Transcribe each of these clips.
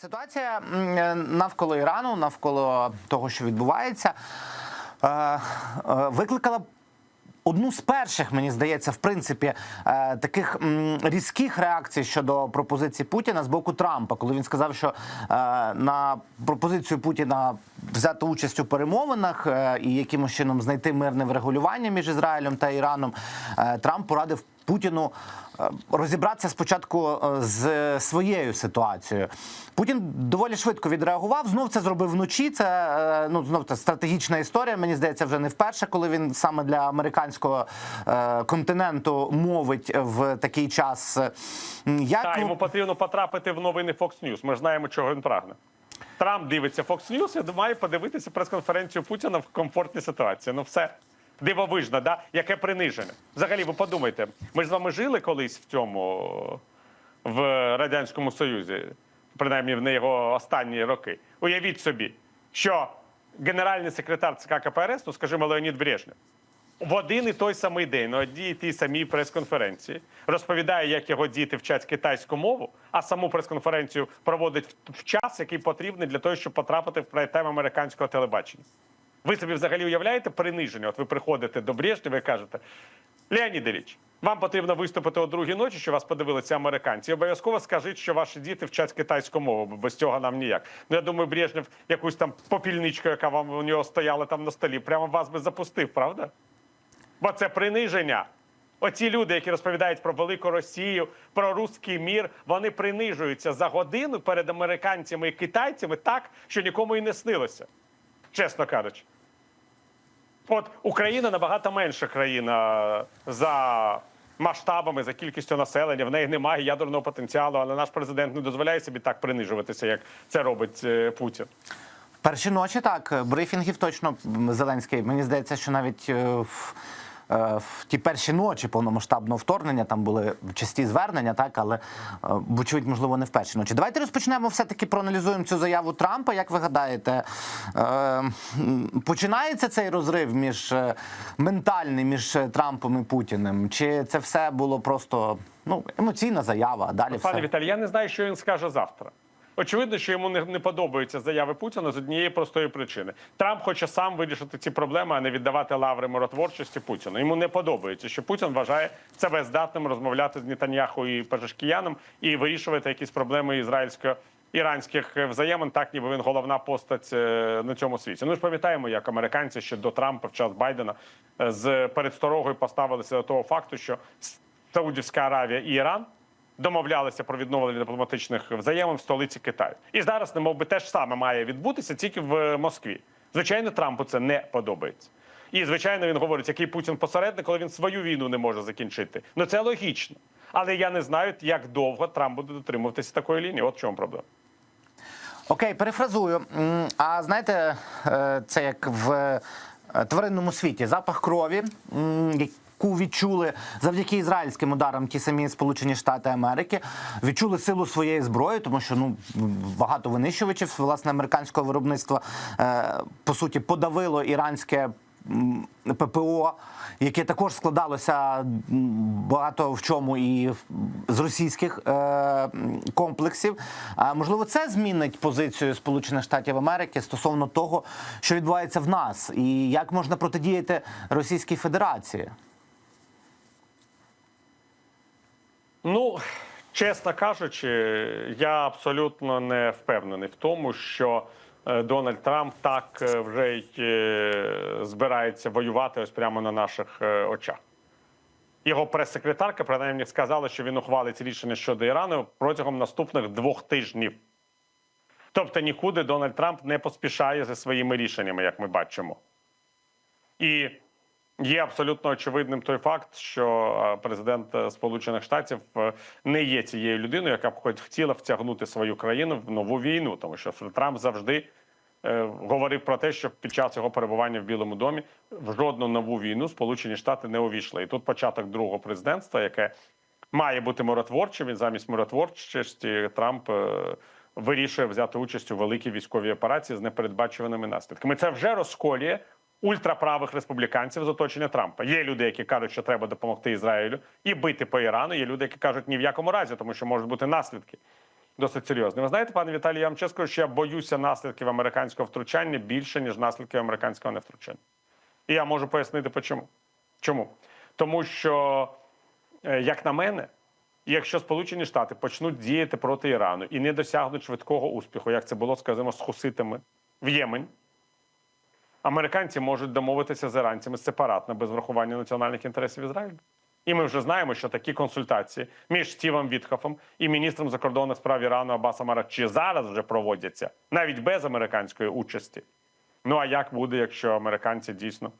Ситуація навколо Ірану, навколо того, що відбувається, е, е, викликала одну з перших, мені здається, в принципі, е, таких різких реакцій щодо пропозиції Путіна з боку Трампа, коли він сказав, що е, на пропозицію Путіна взяти участь у перемовинах е, і якимось чином знайти мирне врегулювання між Ізраїлем та Іраном, е, Трамп порадив Путіну е, розібратися спочатку е, з своєю ситуацією. Путін доволі швидко відреагував. Знов це зробив вночі. Це е, ну знов це стратегічна історія. Мені здається, вже не вперше, коли він саме для американського континенту мовить в такий час. Як Та йому потрібно потрапити в новини Fox News. Ми ж знаємо, чого він прагне. Трамп дивиться Fox News, я думаю, подивитися прес-конференцію Путіна в комфортній ситуації. Ну все. Дивовижно, да? яке приниження. Взагалі, ви подумайте, ми ж з вами жили колись в цьому в Радянському Союзі, принаймні в його останні роки. Уявіть собі, що генеральний секретар ЦК КПРС, ну скажімо, Леонід Брежнєв, в один і той самий день на одній тій самій прес-конференції розповідає, як його діти вчать китайську мову, а саму прес-конференцію проводить в- час, який потрібний для того, щоб потрапити в прайм американського телебачення. Ви собі взагалі уявляєте приниження? От ви приходите до Брежнєва і кажете: Леонідович, вам потрібно виступити о другій ночі, що вас подивилися американці. І обов'язково скажіть, що ваші діти вчать китайську мову, бо без цього нам ніяк. Ну я думаю, Брежнєв якусь там попільничку, яка вам у нього стояла там на столі, прямо вас би запустив, правда? Бо це приниження. Оці люди, які розповідають про велику Росію, про руський мір, вони принижуються за годину перед американцями і китайцями так, що нікому і не снилося, чесно кажучи. От Україна набагато менша країна за масштабами, за кількістю населення. В неї немає ядерного потенціалу, але наш президент не дозволяє собі так принижуватися, як це робить е, Путін. Перші ночі так брифінгів точно Зеленський. Мені здається, що навіть е, в, в ті перші ночі повномасштабного вторгнення там були часті звернення, так але е, вочевидь, можливо, не в перші ночі. Давайте розпочнемо все таки проаналізуємо цю заяву Трампа. Як ви гадаєте, е, починається цей розрив між е, ментальний між е, Трампом і Путіним? Чи це все було просто ну емоційна заява? А далі Пане все? Віталій, я не знаю, що він скаже завтра. Очевидно, що йому не, не подобаються заяви Путіна з однієї простої причини. Трамп хоче сам вирішити ці проблеми, а не віддавати лаври миротворчості Путіну. Йому не подобається, що Путін вважає себе здатним розмовляти з Нетаньяху і Пажешкіяном і вирішувати якісь проблеми ізраїльсько іранських взаємин, так ніби він головна постать е, на цьому світі. Ну ж пам'ятаємо, як американці ще до Трампа в час Байдена е, з передсторогою поставилися до того факту, що Саудівська Аравія і Іран домовлялися про відновлення дипломатичних взаємин в столиці Китаю. І зараз, немов би, те ж саме має відбутися тільки в Москві. Звичайно, Трампу це не подобається. І звичайно, він говорить, який Путін посередник, коли він свою війну не може закінчити. Ну це логічно. Але я не знаю, як довго Трамп буде дотримуватися такої лінії. От в чому проблема. Окей, перефразую. А знаєте, е, це як в е, тваринному світі запах крові, яку відчули завдяки ізраїльським ударам ті самі Сполучені Штати Америки, відчули силу своєї зброї, тому що ну багато винищувачів власне американського виробництва е, по суті подавило іранське. ППО, яке також складалося багато в чому і з російських е, комплексів. Можливо, це змінить позицію Сполучених Штатів Америки стосовно того, що відбувається в нас, і як можна протидіяти Російській Федерації. Ну, чесно кажучи, я абсолютно не впевнений в тому, що е, Дональд Трамп так е, вже й е, збирається воювати ось прямо на наших очах. Його прес-секретарка принаймні сказала, що він ухвалить рішення щодо Ірану протягом наступних двох тижнів. Тобто нікуди Дональд Трамп не поспішає зі своїми рішеннями, як ми бачимо. І Є абсолютно очевидним той факт, що е, президент е, Сполучених Штатів е, не є цією людиною, яка б хоч хотіла втягнути свою країну в нову війну, тому що Трамп завжди говорив про те, що під час його перебування в Білому домі в жодну нову війну Сполучені Штати не увійшли. І тут початок другого президентства, яке має бути миротворчим. І замість миротворчості Трамп вирішує взяти участь у великій військовій операції з непередбачуваними наслідками. Це вже розколює ультраправих республіканців з оточення Трампа. Є люди, які кажуть, що треба допомогти Ізраїлю і бити по Ірану. Є люди, які кажуть ні в якому разі, тому що можуть бути наслідки. досить серйозний. Ви знаєте, пане Віталій, я вам чесно що я боюся наслідків американського втручання більше, ніж наслідків американського невтручання. І я можу пояснити, почому. Чому? Тому що, е, як на мене, якщо Сполучені Штати почнуть діяти проти Ірану і не досягнуть швидкого успіху, як це було, скажімо, з хуситами в Ємень, американці можуть домовитися з іранцями сепаратно без врахування національних інтересів Ізраїлю. І ми вже знаємо, що такі консультації між Стівом Вітхофом і міністром закордонних справ Ірану Абасом Аракчі зараз вже проводяться навіть без американської участі. Ну а як буде, якщо американці дійсно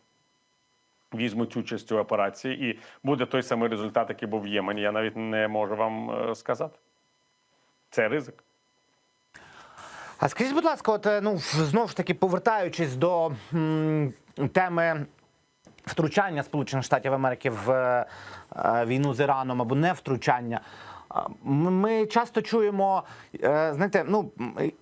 візьмуть участь у операції, і буде той самий результат, який був в Ємені? Я навіть не можу вам е, сказати. Це ризик. А скажіть, будь ласка, от е, ну знову ж таки повертаючись до м, теми втручання Сполучених Штатів Америки в е, е, війну з Іраном або не втручання. Ми часто чуємо, е, знаєте, ну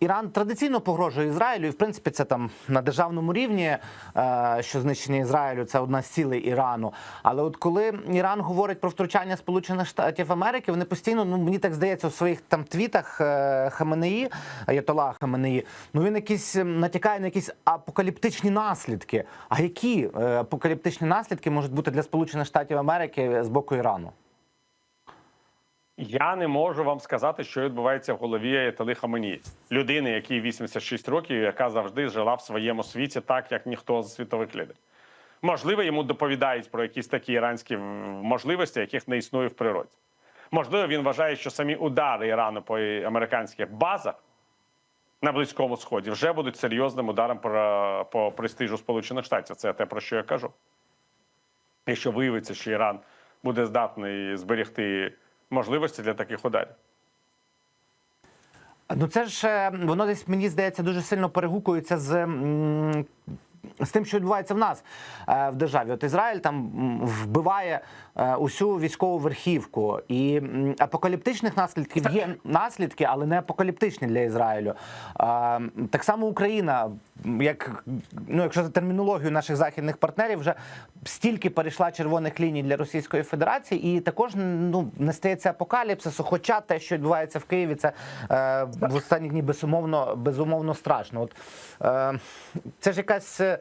Іран традиційно погрожує Ізраїлю, і в принципі це там на державному рівні, е, що знищення Ізраїлю це одна з цілей Ірану. Але от коли Іран говорить про втручання Сполучених Штатів Америки, вони постійно, ну мені так здається, у своїх там твітах е, Хаменеї, Аятола Хаменеї, ну він якісь натякає на якісь апокаліптичні наслідки. А які апокаліптичні наслідки можуть бути для Сполучених Штатів Америки з боку Ірану? Я не можу вам сказати, що відбувається в голові Аятоли Хаменії. людини, якій 86 років, яка завжди жила в своєму світі, так як ніхто з світових лідерів. Можливо, йому доповідають про якісь такі іранські можливості, яких не існує в природі. Можливо, він вважає, що самі удари Ірану по американських базах на Близькому Сході вже будуть серйозним ударом по, по престижу Сполучених Штатів. Це те, про що я кажу. Якщо виявиться, що Іран буде здатний зберегти можливості для таких ударів. Ну це ж е, воно десь мені здається дуже сильно перегукується з. З тим, що відбувається в нас е, в державі, от Ізраїль там вбиває е, усю військову верхівку, і апокаліптичних наслідків є наслідки, але не апокаліптичні для Ізраїлю. Так само Україна, як ну, якщо за термінологію наших західних партнерів, вже стільки перейшла червоних ліній для Російської Федерації, і також ну не стається апокаліпсису. Хоча те, що відбувається в Києві, це е, в останні дні безумовно безумовно страшно. От е, це ж якась е,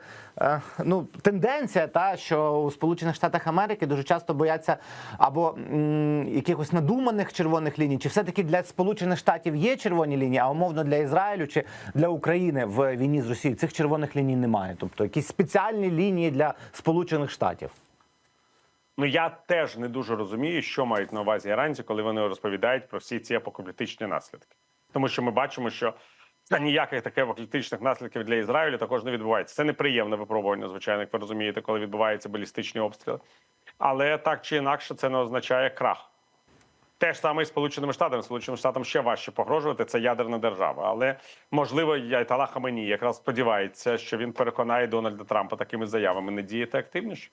ну тенденція, та що у Сполучених Штатах Америки дуже часто бояться або м, якихось надуманих червоних ліній, чи все-таки для Сполучених Штатів є червоні лінії, а умовно для Ізраїлю чи для України в війні з Росією цих червоних ліній немає. Тобто якісь спеціальні лінії для Сполучених Штатів. Ну я теж не дуже розумію, що мають на увазі іранці, коли вони розповідають про всі ці апокаліптичні наслідки. Тому що ми бачимо, що та ніяких таких апокаліптичних наслідків для Ізраїлю також не відбувається. Це неприємне випробування, звичайно, як ви розумієте, коли відбуваються балістичні обстріли. Але так чи інакше, це не означає крах. Те ж саме і Сполученими Штатами. Сполученим Штатам ще важче погрожувати. Це ядерна держава. Але можливо, Айтала Хаменій якраз сподівається, що він переконає Дональда Трампа такими заявами не діяти активніше.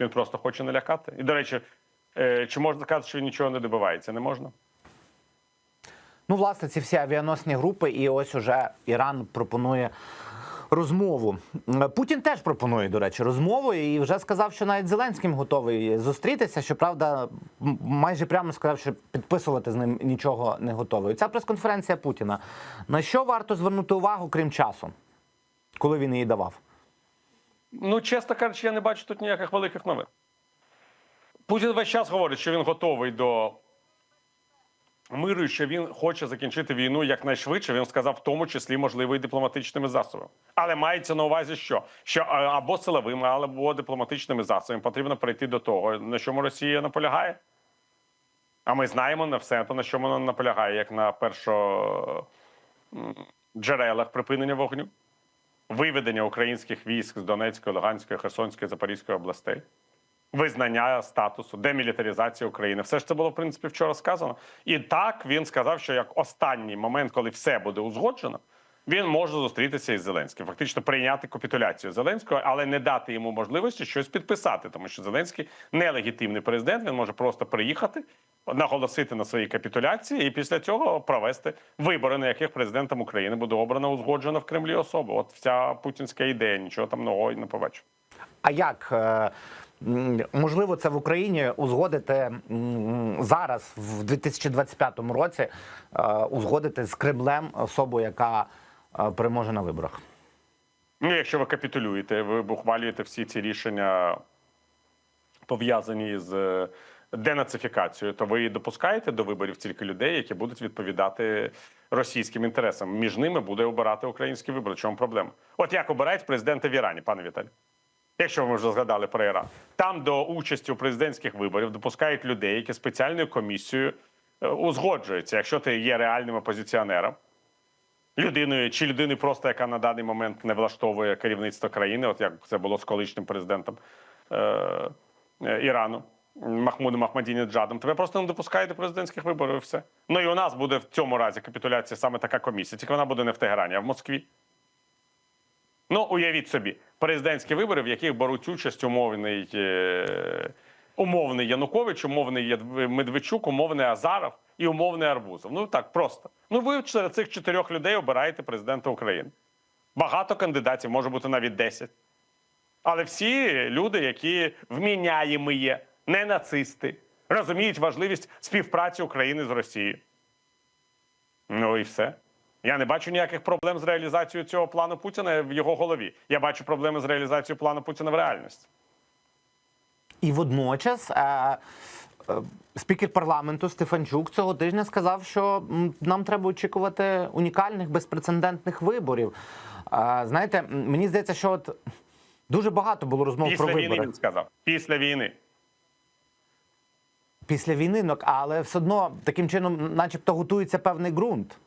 Він просто хоче налякати. І до речі, е, чи можна сказати, що він нічого не добивається? Не можна. Ну, власне, ці всі авіаносні групи, і ось уже Іран пропонує розмову. Путін теж пропонує, до речі, розмову, і вже сказав, що навіть Зеленським готовий зустрітися. Щоправда, майже прямо сказав, що підписувати з ним нічого не готовий. Ця прес-конференція Путіна. На що варто звернути увагу, крім часу, коли він її давав? Ну, чесно кажучи, я не бачу тут ніяких великих новин. Путін весь час говорить, що він готовий до миру, що він хоче закінчити війну якнайшвидше. Він сказав, в тому числі, можливо, і дипломатичними засобами. Але мається на увазі, що, що е, або силовими, або дипломатичними засобами потрібно прийти до того, на чому Росія наполягає. А ми знаємо на все, то на чому вона наполягає, як на першо джерелах припинення вогню виведення українських військ з Донецької, Луганської, Херсонської, Запорізької областей, визнання статусу, демілітаризація України. Все ж це було в принципі вчора сказано. І так він сказав, що як останній момент, коли все буде узгоджено, він може зустрітися із Зеленським, фактично прийняти капітуляцію Зеленського, але не дати йому можливості щось підписати, тому що Зеленський нелегітимний президент. Він може просто приїхати, наголосити на своїй капітуляції і після цього провести вибори, на яких президентом України буде обрана узгоджена в Кремлі особа. От вся путінська ідея, нічого там нового не побачив. А як? е, можливо це в Україні узгодити зараз, в 2025 році, е, узгодити з Кремлем особу, яка е, переможе на виборах. Ну, якщо ви капітулюєте, ви ухвалюєте всі ці рішення, пов'язані з е, денацифікацією, то ви допускаєте до виборів тільки людей, які будуть відповідати російським інтересам. Між ними буде обирати український вибор. Чому проблема? От як обирають президента в Ірані, пане Віталій? Якщо ми вже згадали про Іран, там до участі у президентських виборів допускають людей, які спеціальною комісією е, узгоджуються, якщо ти є реальним опозиціонером людиною чи людиною, просто яка на даний момент не влаштовує керівництво країни, от як це було з колишнім президентом е, е, Ірану Махмудом Ахмадінеджадом, тебе просто не допускають до президентських виборів. все. Ну і у нас буде в цьому разі капітуляція саме така комісія, тільки вона буде не в Тегерані, а в Москві. Ну, уявіть собі, президентські вибори, в яких беруть участь умовний, е, умовний Янукович, умовний Медведчук, умовний Азаров і умовний Арбузов. Ну так просто. Ну ви серед цих чотирьох людей обираєте президента України. Багато кандидатів, може бути навіть 10. Але всі люди, які вміняємі є, не нацисти, розуміють важливість співпраці України з Росією. Ну і все. Я не бачу ніяких проблем з реалізацією цього плану Путіна в його голові. Я бачу проблеми з реалізацією плану Путіна в реальності. І водночас е, е, спікер парламенту Стефанчук цього тижня сказав, що нам треба очікувати унікальних безпрецедентних виборів. Е, знаєте, мені здається, що от дуже багато було розмов Після про війни вибори він сказав. Після війни. після війни, ну, але все одно таким чином, начебто, готується певний ґрунт.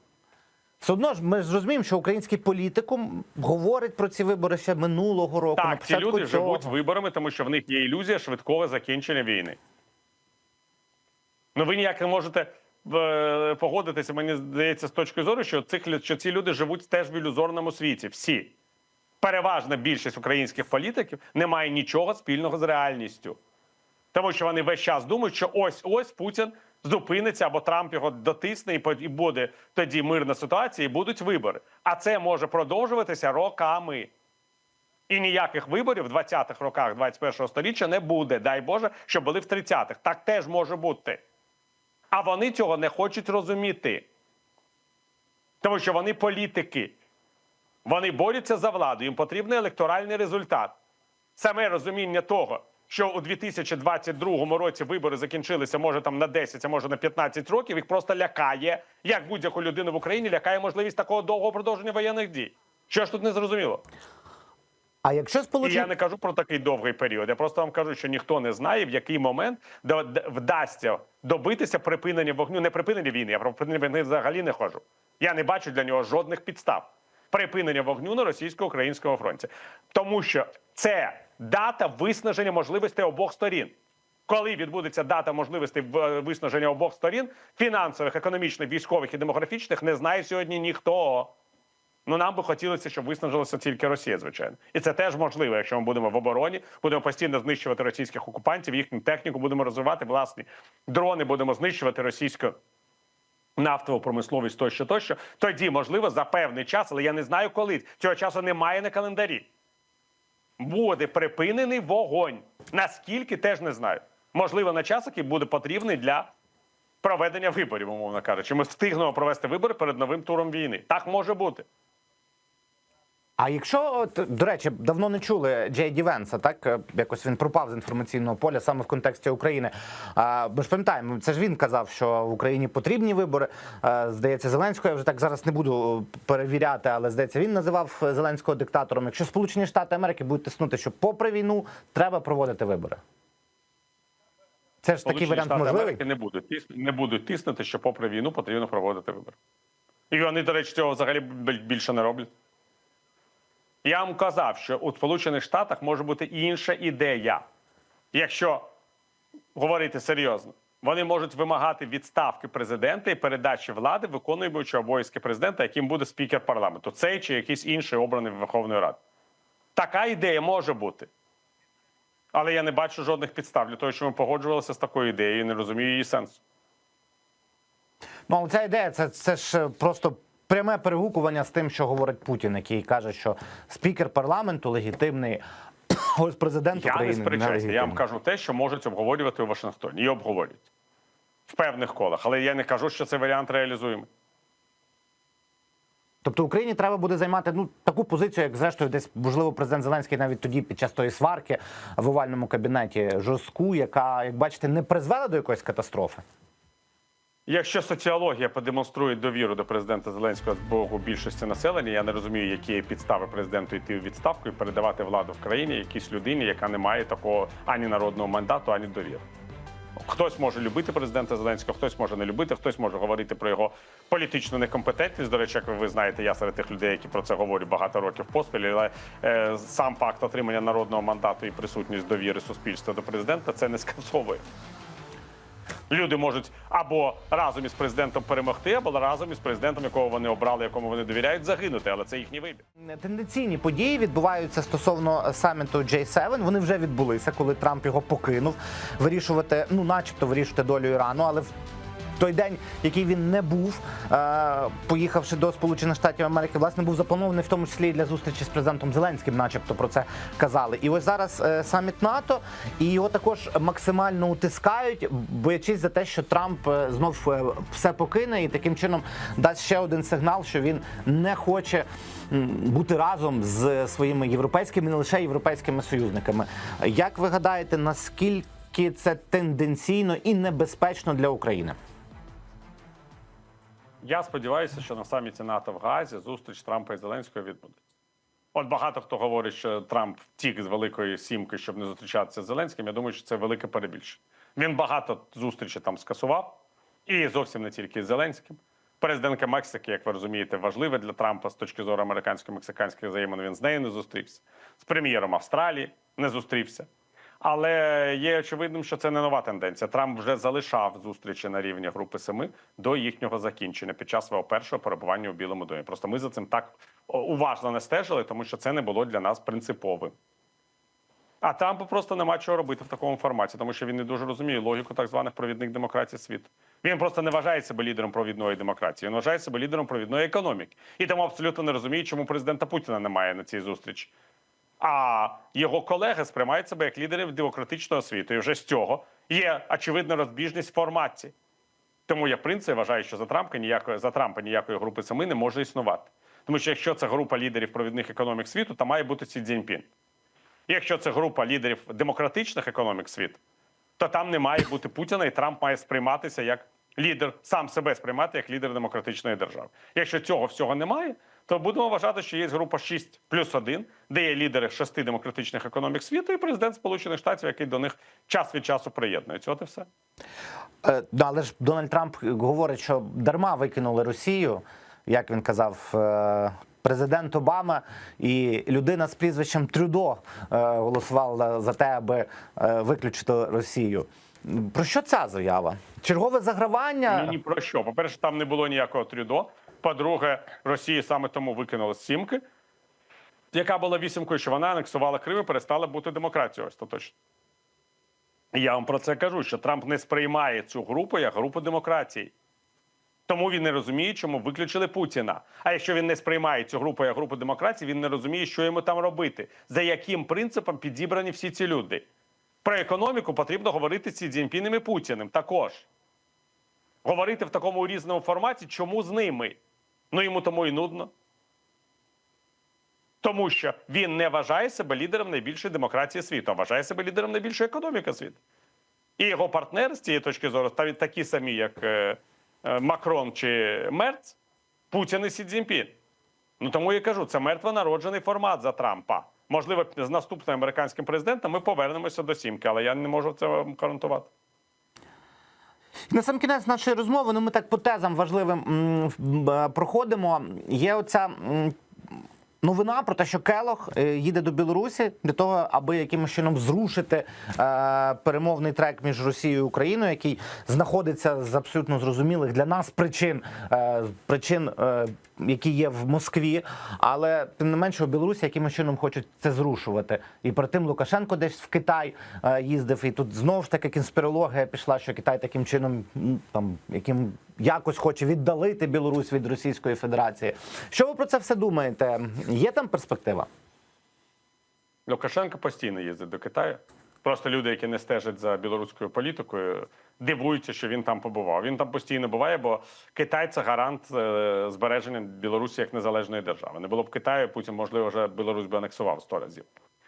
Все одно ж ми ж розуміємо, що український політикум говорить про ці вибори ще минулого року. на Так, ці люди цього. живуть виборами, тому що в них є ілюзія швидкого закінчення війни. Ну ви ніяк не можете е, погодитися, мені здається, з точки зору, що, цих, що ці люди живуть теж в ілюзорному світі. Всі. Переважна більшість українських політиків не має нічого спільного з реальністю. Тому що вони весь час думають, що ось ось Путін зупиниться або Трамп його дотисне, і буде тоді мирна ситуація, і будуть вибори. А це може продовжуватися роками. І ніяких виборів в 20-х роках 21-го століття не буде. Дай Боже, щоб були в 30-х. Так теж може бути. А вони цього не хочуть розуміти. Тому що вони політики. Вони борються за владу. Їм потрібен електоральний результат. Саме розуміння того, що у 2022 році вибори закінчилися, може там на 10, а може на 15 років, їх просто лякає, як будь-яку людину в Україні лякає можливість такого довгого продовження воєнних дій. Що ж тут не зрозуміло? А якщо І я не кажу про такий довгий період. Я просто вам кажу, що ніхто не знає, в який момент вдасться добитися припинення вогню, не припинення війни. Я про припинення війни взагалі не кажу. Я не бачу для нього жодних підстав. Припинення вогню на російсько-українському фронті, тому що це дата виснаження можливостей обох сторін. Коли відбудеться дата можливостей виснаження обох сторін, фінансових, економічних, військових і демографічних, не знає сьогодні ніхто. Ну нам би хотілося, щоб виснажилася тільки Росія, звичайно, і це теж можливо, якщо ми будемо в обороні, будемо постійно знищувати російських окупантів, їхню техніку, будемо розвивати власні дрони, будемо знищувати російську нафтову промисловість тощо, тощо. Тоді можливо за певний час, але я не знаю коли. Цього часу немає на календарі. Буде припинений вогонь. Наскільки теж не знаю. Можливо, на час, який буде потрібний для проведення виборів, умовно кажучи. Ми встигнемо провести вибори перед новим туром війни. Так може бути. А якщо, от, до речі, давно не чули Джей Ді Венса, так е, якось він пропав з інформаційного поля саме в контексті України. А, ми ж пам'ятаємо, це ж він казав, що в Україні потрібні вибори. А, здається, Зеленського я вже так зараз не буду перевіряти, але здається, він називав Зеленського диктатором. Якщо Сполучені Штати Америки будуть тиснути, що попри війну треба проводити вибори. Це ж такий варіант Штати можливий. Америки не будуть тис- не будуть тиснути, що попри війну потрібно проводити вибори. І вони, до речі, цього взагалі більше не роблять. Я вам казав, що у Сполучених Штатах може бути інша ідея. Якщо говорити серйозно, вони можуть вимагати відставки президента і передачі влади виконуючого обов'язки президента, яким буде спікер парламенту, цей чи якийсь інший обраний Верховною Радою. Така ідея може бути. Але я не бачу жодних підстав для того, що ми погоджувалися з такою ідеєю і не розумію її сенсу. Ну, але ця ідея це, це ж просто пряме перегукування з тим, що говорить Путін, який каже, що спікер парламенту легітимний Ось президент Я не України сперечаюся. Я вам кажу те, що можуть обговорювати у Вашингтоні. І обговорюють в певних колах. Але я не кажу, що цей варіант реалізуємий. Тобто Україні треба буде займати ну таку позицію, як зрештою, десь можливо президент Зеленський навіть тоді під час тої сварки в овальному кабінеті жорстку, яка, як бачите, не призвела до якоїсь катастрофи. Якщо соціологія продемонструє довіру до президента Зеленського з боку більшості населення, я не розумію, які підстави президенту йти у відставку і передавати владу в країні якійсь людині, яка не має такого ані народного мандату, ані довіри. Хтось може любити президента Зеленського, хтось може не любити, хтось може говорити про його політичну некомпетентність. До речі, як ви знаєте, я серед тих людей, які про це говорять багато років поспіль. Але е, сам факт отримання народного мандату і присутність довіри суспільства до президента це не скасовує. Люди можуть або разом із президентом перемогти, або разом із президентом, якого вони обрали, якому вони довіряють, загинути. Але це їхній вибір. Тенденційні події відбуваються стосовно саміту J7. Вони вже відбулися, коли Трамп його покинув вирішувати, ну, начебто, вирішувати долю Ірану, але в той день, який він не був, е, поїхавши до Сполучених Штатів Америки, власне був запланований в тому числі і для зустрічі з президентом Зеленським, начебто про це казали. І ось зараз е, саміт НАТО, і його також максимально утискають, боячись за те, що Трамп е, знов все покине і таким чином дасть ще один сигнал, що він не хоче бути разом з своїми європейськими, не лише європейськими союзниками. Як ви гадаєте, наскільки це тенденційно і небезпечно для України? Я сподіваюся, що на саміті НАТО в Газі зустріч Трампа і Зеленського відбудеться. От багато хто говорить, що Трамп втік з великої сімки, щоб не зустрічатися з Зеленським. Я думаю, що це велике перебільшення. Він багато зустрічей там скасував, і зовсім не тільки з Зеленським. Президентка Мексики, як ви розумієте, важлива для Трампа з точки зору американсько-мексиканських взаємин. Він з нею не зустрівся. З прем'єром Австралії не зустрівся. Але є очевидним, що це не нова тенденція. Трамп вже залишав зустрічі на рівні групи семи до їхнього закінчення під час свого першого перебування у Білому домі. Просто ми за цим так уважно не стежили, тому що це не було для нас принциповим. А Трампу просто нема чого робити в такому форматі, тому що він не дуже розуміє логіку так званих провідних демократій світу. Він просто не вважає себе лідером провідної демократії. Він вважає себе лідером провідної економіки. І тому абсолютно не розуміє, чому президента Путіна немає на цій зустрічі. А його колеги сприймають себе як лідерів демократичного світу. І вже з цього є очевидна розбіжність в форматі. Тому я принципі вважаю, що за Трампа ніякої за Трампа ніякої групи семи не може існувати. Тому що якщо це група лідерів провідних економік світу, то має бути Сі Цзіньпін. Якщо це група лідерів демократичних економік світу, то там не має бути Путіна, і Трамп має сприйматися як лідер, сам себе сприймати як лідер демократичної держави. Якщо цього всього немає, то будемо вважати, що є група 6 плюс 1, де є лідери шести демократичних економік світу, і президент Сполучених Штатів, який до них час від часу приєднується. От і все. Е, ну, але ж Дональд Трамп говорить, що дарма викинули Росію, як він казав. е, Президент Обама і людина з прізвищем Трюдо е, голосувала за те, аби е, виключити Росію. Про що ця заява? Чергове загравання? Ні, ні про що. По-перше, там не було ніякого трюдо. По-друге, Росії саме тому викинули з сімки, яка була вісімкою, що вона анексувала Крим і перестала бути демократією остаточно. Я вам про це кажу, що Трамп не сприймає цю групу як групу демократії. Тому він не розуміє, чому виключили Путіна. А якщо він не сприймає цю групу як групу демократії, він не розуміє, що йому там робити, за яким принципом підібрані всі ці люди. Про економіку потрібно говорити з Сі Цзіньпінем і Путіним також. Говорити в такому різному форматі, чому з ними? Ну йому тому і нудно. Тому що він не вважає себе лідером найбільшої демократії світу, а вважає себе лідером найбільшої економіки світу. І його партнери з цієї точки зору та- такі самі, як е, е, Макрон чи Мерц, Путін і Сі Цзіньпін. Ну тому я кажу, це мертвонароджений формат за Трампа. Можливо, з наступним американським президентом ми повернемося до сімки, але я не можу це гарантувати. На сам кінець нашої розмови, ну ми так по тезам важливим проходимо. Є оця новина про те, що Келох е, їде до Білорусі для того, аби якимось чином зрушити е, перемовний трек між Росією і Україною, який знаходиться з абсолютно зрозумілих для нас причин, е, причин, які є в Москві. Але тим не менше у Білорусі якимось чином хочуть це зрушувати. І перед тим Лукашенко десь в Китай е, їздив, і тут знову ж таки конспірологія пішла, що Китай таким чином там яким якось хоче віддалити Білорусь від Російської Федерації. Що ви про це все думаєте? Є там перспектива? Лукашенко постійно їздить до Китаю. Просто люди, які не стежать за білоруською політикою, дивуються, що він там побував. Він там постійно буває, бо Китай це гарант е, збереження Білорусі як незалежної держави. Не було б Китаю, Путін, можливо, вже Білорусь би анексував сто разів.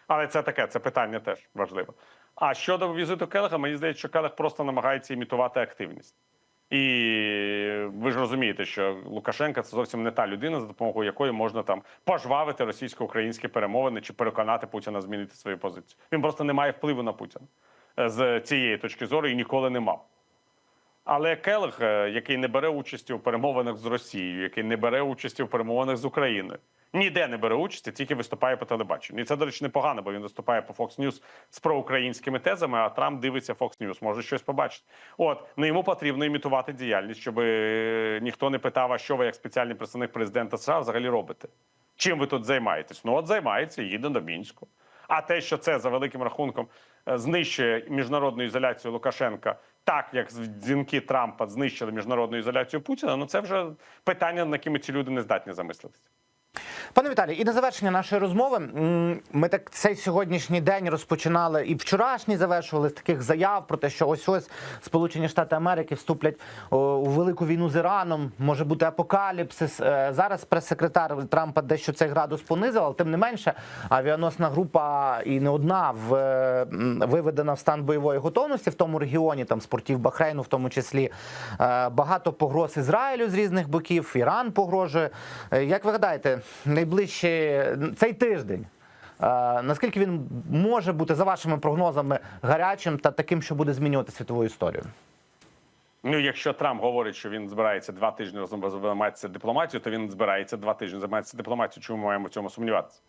Але це таке, це питання теж важливе. А щодо візиту Келега, мені здається, що Келег просто намагається імітувати активність. І ви ж розумієте, що Лукашенка це зовсім не та людина, за допомогою якої можна там пожвавити російсько-українські перемовини чи переконати Путіна змінити свою позицію. Він просто не має впливу на Путіна з цієї точки зору і ніколи не мав. Але Келег, е, який не бере участі у перемовинах з Росією, який не бере участі у перемовинах з Україною, ніде не бере участі, тільки виступає по телебаченню. І це, до речі, непогано, бо він виступає по Fox News з проукраїнськими тезами, а Трамп дивиться Fox News, може щось побачити. От ну йому потрібно імітувати діяльність, щоб е, ніхто не питав, а що ви як спеціальний представник президента США взагалі робите. Чим ви тут займаєтесь? Ну от займається, їде до Мінську. А те, що це за великим рахунком знищує міжнародну ізоляцію Лукашенка, так як дзвінки Трампа знищили міжнародну ізоляцію Путіна, ну це вже питання, на якими ці люди не здатні замислитися. Пане Віталій, і на завершення нашої розмови ми так цей сьогоднішній день розпочинали і вчорашній завершували з таких заяв про те, що ось ось Сполучені Штати Америки вступлять у велику війну з Іраном. Може бути апокаліпсис. Е, Зараз прес-секретар Трампа дещо цей градус понизив, але тим не менше авіаносна група і не одна в е, виведена в стан бойової готовності в тому регіоні, там спортів Бахрейну, в тому числі Е, багато погроз Ізраїлю з різних боків. Іран погрожує. Як ви гадаєте, найближчі цей тиждень? Наскільки він може бути за вашими прогнозами гарячим та таким, що буде змінювати світову історію? Ну, якщо Трамп говорить, що він збирається два тижні разом займатися дипломатією, то він збирається два тижні займатися дипломатією. Чому ми маємо в цьому сумніватися?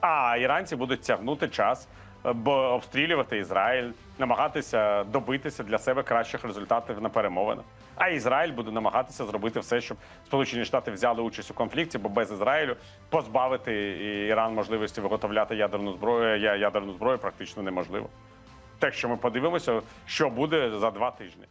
А іранці будуть тягнути час, бо обстрілювати Ізраїль, намагатися добитися для себе кращих результатів на перемовинах. А Ізраїль буде намагатися зробити все, щоб Сполучені Штати взяли участь у конфлікті, бо без Ізраїлю позбавити Іран можливості виготовляти ядерну зброю, ядерну зброю практично неможливо. Так що ми подивимося, що буде за два тижні.